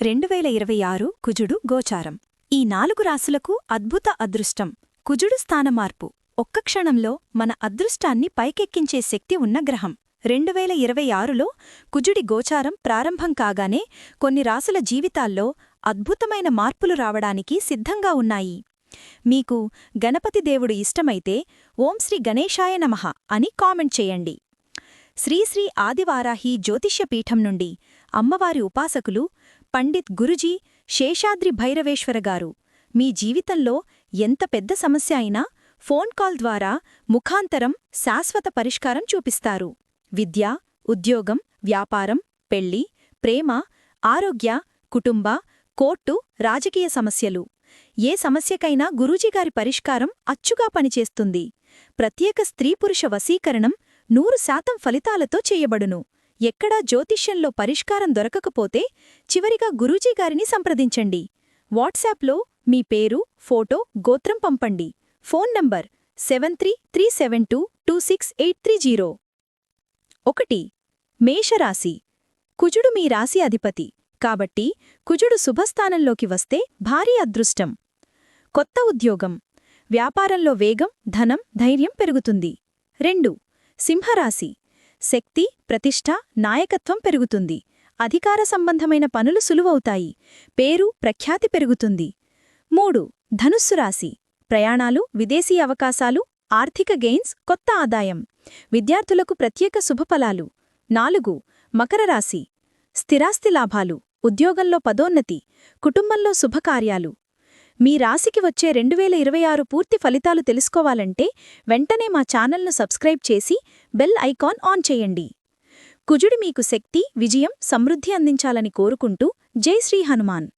రెండు వేల ఇరవై ఆరు కుజుడు గోచారం. ఈ నాలుగు రాసులకు అద్భుత అదృష్టం. కుజుడు స్థానమార్పు. ఒక్క క్షణంలో మన అదృష్టాన్ని పైకెక్కించే శక్తి ఉన్న గ్రహం. రెండు వేల ఇరవై ఆరులో కుజుడి గోచారం ప్రారంభం కాగానే కొన్ని రాసుల జీవితాల్లో అద్భుతమైన మార్పులు రావడానికి సిద్ధంగా ఉన్నాయి. మీకు గణపతి దేవుడు ఇష్టమైతే ఓం శ్రీ గణేశాయ నమః అని కామెంట్ చేయండి. శ్రీశ్రీ ఆదివారాహి జ్యోతిష్యపీఠం నుండి అమ్మవారి ఉపాసకులు పండిత్ గురుజీ శేషాద్రి భైరవేశ్వరగారు మీ జీవితంలో ఎంత పెద్ద సమస్య అయినా ఫోన్ కాల్ ద్వారా ముఖాంతరం శాశ్వత పరిష్కారం చూపిస్తారు. విద్య ఉద్యోగం వ్యాపారం పెళ్ళి ప్రేమ ఆరోగ్య కుటుంబ కోర్టు రాజకీయ సమస్యలు. ఏ సమస్యకైనా గురూజీగారి పరిష్కారం అచ్చుగా పనిచేస్తుంది. ప్రత్యేక స్త్రీపురుష వశీకరణం నూరు శాతం ఫలితాలతో చేయబడును. ఎక్కడా జ్యోతిష్యంలో పరిష్కారం దొరకకపోతే చివరిగా గురూజీగారిని సంప్రదించండి. వాట్సాప్లో మీ పేరు ఫోటో గోత్రం పంపండి. Phone number seven three three seven two two six eight three zero. ఒకటి. మేషరాశి. కుజుడు మీ రాశి అధిపతి. కాబట్టి కుజుడు శుభస్థానంలోకి వస్తే భారీ అదృష్టం. కొత్త ఉద్యోగం. వ్యాపారంలో వేగం ధనం ధైర్యం పెరుగుతుంది. రెండు. సింహరాశి. శక్తి ప్రతిష్ట నాయకత్వం పెరుగుతుంది. అధికార సంబంధమైన పనులు సులువవుతాయి. పేరు ప్రఖ్యాతి పెరుగుతుంది. మూడు ధనుస్సు రాశి. ప్రయాణాలు విదేశీ అవకాశాలు ఆర్థిక గెయిన్స్ కొత్త ఆదాయం. విద్యార్థులకు ప్రత్యేక శుభఫలాలు. నాలుగు మకర రాశి. స్థిరాస్తి లాభాలు. ఉద్యోగంలో పదోన్నతి. కుటుంబంలో శుభకార్యాలు. మీ రాశికి వచ్చే రెండు వేల ఇరవై ఆరు పూర్తి ఫలితాలు తెలుసుకోవాలంటే వెంటనే మా ఛానల్ను సబ్స్క్రైబ్ చేసి బెల్ ఐకాన్ ఆన్ చేయండి. కుజుడి మీకు శక్తి విజయం సమృద్ధి అందించాలని కోరుకుంటూ జై శ్రీ హనుమాన్.